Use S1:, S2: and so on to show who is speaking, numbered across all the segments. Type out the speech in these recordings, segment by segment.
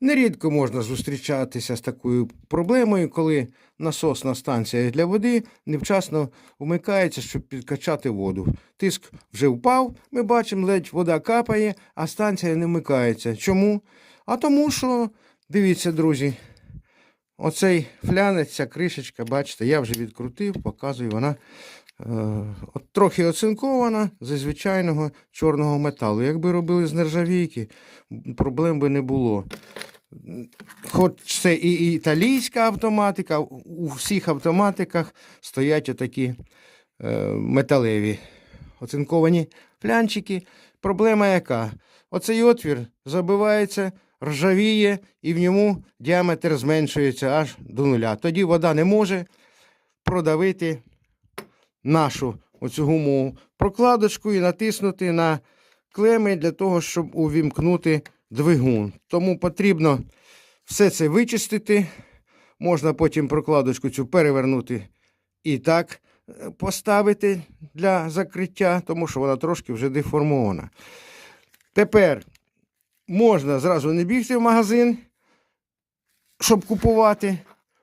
S1: Нерідко можна зустрічатися з такою проблемою, коли насосна станція для води невчасно вмикається, щоб підкачати воду. Тиск вже впав, ми бачимо, ледь вода капає, а станція не вмикається. Чому? А тому що, дивіться, друзі, оцей флянець, ця кришечка, бачите, я вже відкрутив, показую, вона от трохи оцинкована зі звичайного чорного металу. Якби робили з нержавійки, проблем би не було. Хоч це і італійська автоматика, у всіх автоматиках стоять отакі е, металеві оцинковані флянчики. Проблема яка? Оцей отвір забивається, ржавіє, і в ньому діаметр зменшується аж до нуля. Тоді вода не може продавити нашу оцю гумову прокладочку і натиснути на клеми для того, щоб увімкнути двигун. Тому потрібно все це вичистити. Можна потім прокладочку цю перевернути і так е, поставити для закриття, тому що вона трошки вже деформована. Тепер можна зразу не бігти в магазин, щоб купувати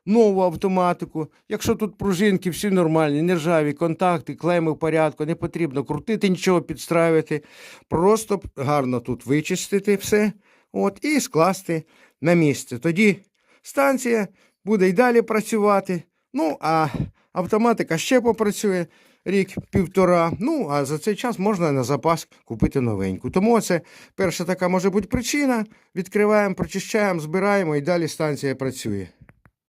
S1: нову автоматику. Якщо тут пружинки всі нормальні, нержаві, контакти, клеми в порядку, не потрібно крутити, нічого підстраювати. Просто гарно тут вичистити все от, і скласти на місце. Тоді станція буде й далі працювати. Ну, а автоматика ще попрацює рік-півтора. Ну, а за цей час можна на запас купити новеньку. Тому це перша така може бути причина. Відкриваємо, прочищаємо, збираємо і далі станція працює.